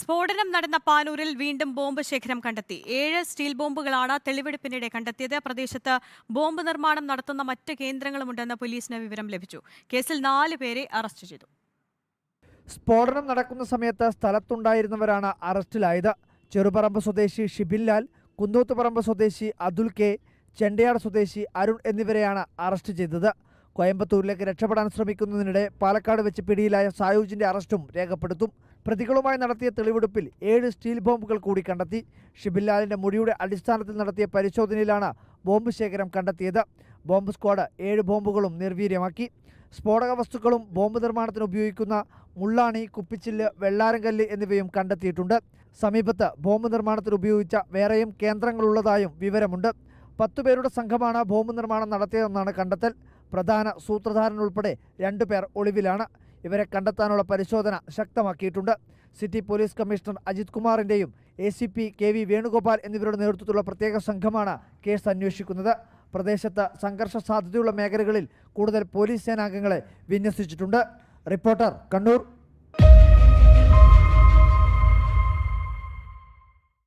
സ്ഫോടനം നടന്ന പാനൂരിൽ വീണ്ടും ബോംബ് ശേഖരം കണ്ടെത്തി. ഏഴ് സ്റ്റീൽ ബോംബുകളാണ് തെളിവെടുപ്പിനിടെ കണ്ടെത്തിയത്. പ്രദേശത്ത് ബോംബ് നിർമ്മാണം നടത്തുന്ന മറ്റ് കേന്ദ്രങ്ങളുമുണ്ടെന്ന് പോലീസിന് വിവരം ലഭിച്ചു. കേസിൽ നാല് പേരെ അറസ്റ്റ് ചെയ്തു. സ്ഫോടനം നടക്കുന്ന സമയത്ത് സ്ഥലത്തുണ്ടായിരുന്നവരാണ് അറസ്റ്റിലായത്. ചെറുപറമ്പ് സ്വദേശി ഷിബിൻലാൽ കുന്നൂത്തുപറമ്പ് സ്വദേശി അതുൽ കെ ചെണ്ടയാട് സ്വദേശി അരുൺ എന്നിവരെയാണ് അറസ്റ്റ് ചെയ്തത്. കോയമ്പത്തൂരിലേക്ക് രക്ഷപ്പെടാൻ ശ്രമിക്കുന്നതിനിടെ പാലക്കാട് വെച്ച് പിടിയിലായ സായൂജിന്റെ അറസ്റ്റും രേഖപ്പെടുത്തും. പ്രതികളുമായി നടത്തിയ തെളിവെടുപ്പിൽ ഏഴ് സ്റ്റീൽ ബോംബുകൾ കൂടി കണ്ടെത്തി. ഷിബിൻലാലിന്റെ മുടിയുടെ അടിസ്ഥാനത്തിൽ നടത്തിയ പരിശോധനയിലാണ് ബോംബ് ശേഖരം കണ്ടെത്തിയത്. ബോംബ് സ്ക്വാഡ് ഏഴ് ബോംബുകളും നിർവീര്യമാക്കി. സ്ഫോടക വസ്തുക്കളും ബോംബ് നിർമ്മാണത്തിന് ഉപയോഗിക്കുന്ന മുള്ളാണി കുപ്പിച്ചില്ല് വെള്ളാരങ്കല്ല് എന്നിവയും കണ്ടെത്തിയിട്ടുണ്ട്. സമീപത്ത് ബോംബ് നിർമ്മാണത്തിന് ഉപയോഗിച്ച വേറെയും കേന്ദ്രങ്ങളുള്ളതായും വിവരമുണ്ട്. പത്തുപേരുടെ സംഘമാണ് ബോംബ് നിർമ്മാണം നടത്തിയതെന്നാണ് കണ്ടെത്തൽ. പ്രധാന സൂത്രധാരൻ ഉൾപ്പെടെ രണ്ടു പേർ ഒളിവിലാണ്. ഇവരെ കണ്ടെത്താനുള്ള പരിശോധന ശക്തമാക്കിയിട്ടുണ്ട്. City police commissioner Ajith കുമാറിന്റെയും A C P K V Venugopal എന്നിവരുടെ നേതൃത്വത്തിലുള്ള പ്രത്യേക സംഘമാണ് കേസ് അന്വേഷിക്കുന്നത്. പ്രദേശത്ത് സംഘർഷ സാധ്യതയുള്ള മേഖലകളിൽ കൂടുതൽ പോലീസ് സേനാംഗങ്ങളെ വിന്യസിച്ചിട്ടുണ്ട്. റിപ്പോർട്ടർ കണ്ണൂർ.